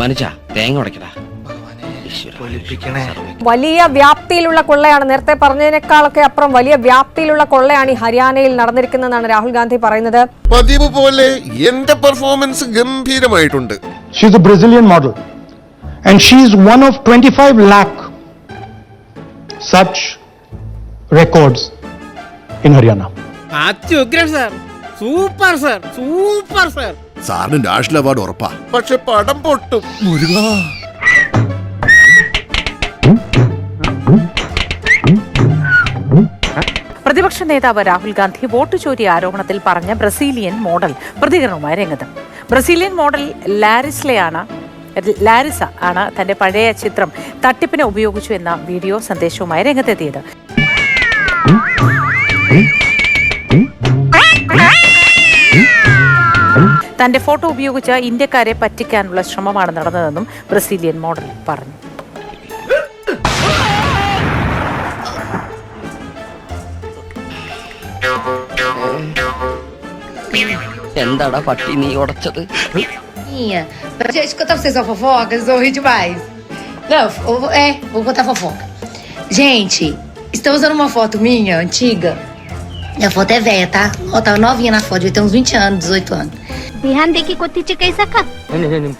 മനുജ തേങ്ങ ഉടക്കടാ വലിയ വ്യാപ്തിയിലുള്ള കൊള്ളയാണ്. നേരത്തെ പറഞ്ഞതിനേക്കാളൊക്കെ അപ്പുറം വലിയ വ്യാപ്തിയിലുള്ള കൊള്ളയാണ് ഈ ഹരിയാനയിൽ നടന്നിരിക്കുന്നതെന്നാണ് രാഹുൽ ഗാന്ധി പറയുന്നത്. പതിവ് പോലെ എന്റെ പെർഫോമൻസ് ഗംഭീരമായിട്ടുണ്ട്. She's a Brazilian model. And she's one of 25 lakh such records in Haryana. അത്യുഗ്രൻ sir super sir super sir സാറിന് നാഷണൽ അവാർഡ് ഉറപ്പാ. പക്ഷെ പടം പൊട്ടും. പ്രതിപക്ഷ നേതാവ് രാഹുൽ ഗാന്ധി വോട്ട് ചോരി ആരോപണത്തിൽ പറഞ്ഞ ബ്രസീലിയൻ മോഡൽ പ്രതികരണവുമായി രംഗത്ത്. ബ്രസീലിയൻ മോഡൽ ലാരിസ്ലയാണ് ലാരിസ ആണ് തന്റെ പഴയ ചിത്രം തട്ടിപ്പിന് ഉപയോഗിച്ചു എന്ന വീഡിയോ സന്ദേശവുമായി രംഗത്തെത്തിയത്. തന്റെ ഫോട്ടോ ഉപയോഗിച്ച് ഇന്ത്യക്കാരെ പറ്റിക്കാനുള്ള ശ്രമമാണ് നടന്നതെന്നും ബ്രസീലിയൻ മോഡൽ പറഞ്ഞു എന്താടാ പട്ടി നീ ഉടച്ചത് Minha. Gente, contar pra vocês uma fofoca, vocês vão rir demais. Não, eu vou- é, vou contar fofoca. Gente, estão usando uma foto minha, antiga. A foto é velha, tá? Ó, tava novinha na foto, devia ter uns 20 anos, 18 anos. Dhyan ദേക്കി കൊത്തിച്ച് കൈസക്ക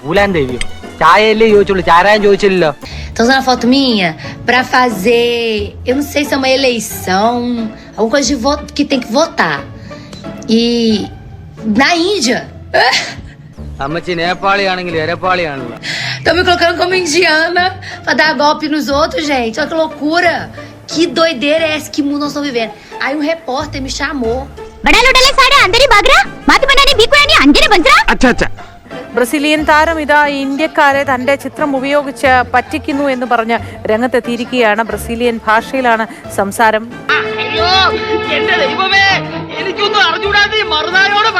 പൂലാൻ ദേവിയോ ചായയല്ലേ ചോദിച്ചുള്ളൂ ചാരായം ചോദിച്ചില്ലല്ലോ Estão usando a foto minha pra fazer. Eu não sei se é uma eleição, alguma coisa de voto que tem que votar. E. Na Índia. അമ്മച്ചി നേപ്പാളിയാണെങ്കിൽ എരപ്പാളിയാണല്ലോ Estão me colocando como indiana pra dar golpe nos outros, gente. Olha que loucura. Que doideira é essa? Que mundo nós estamos vivendo? Aí um repórter me chamou. ബടാ ലോടലെ സാടെ അന്തരി bhangra മാതി ബനാനി ബീക്കുയാനി അഞ്ചനെ അച്ഛാ Brazilian താരം ഇതാ ഇന്ത്യക്കാരെ തന്റെ ചിത്രം ഉപയോഗിച്ച് പറ്റിക്കുന്നു എന്ന് പറഞ്ഞ് രംഗത്തെത്തിയിരിക്കുകയാണ് ബ്രസീലിയൻ ഭാഷയിലാണ് സംസാരം. അയ്യോ എന്റെ ദൈവമേ എനിക്കൊന്നും അറിഞ്ഞൂടാതെ മറുനായോട്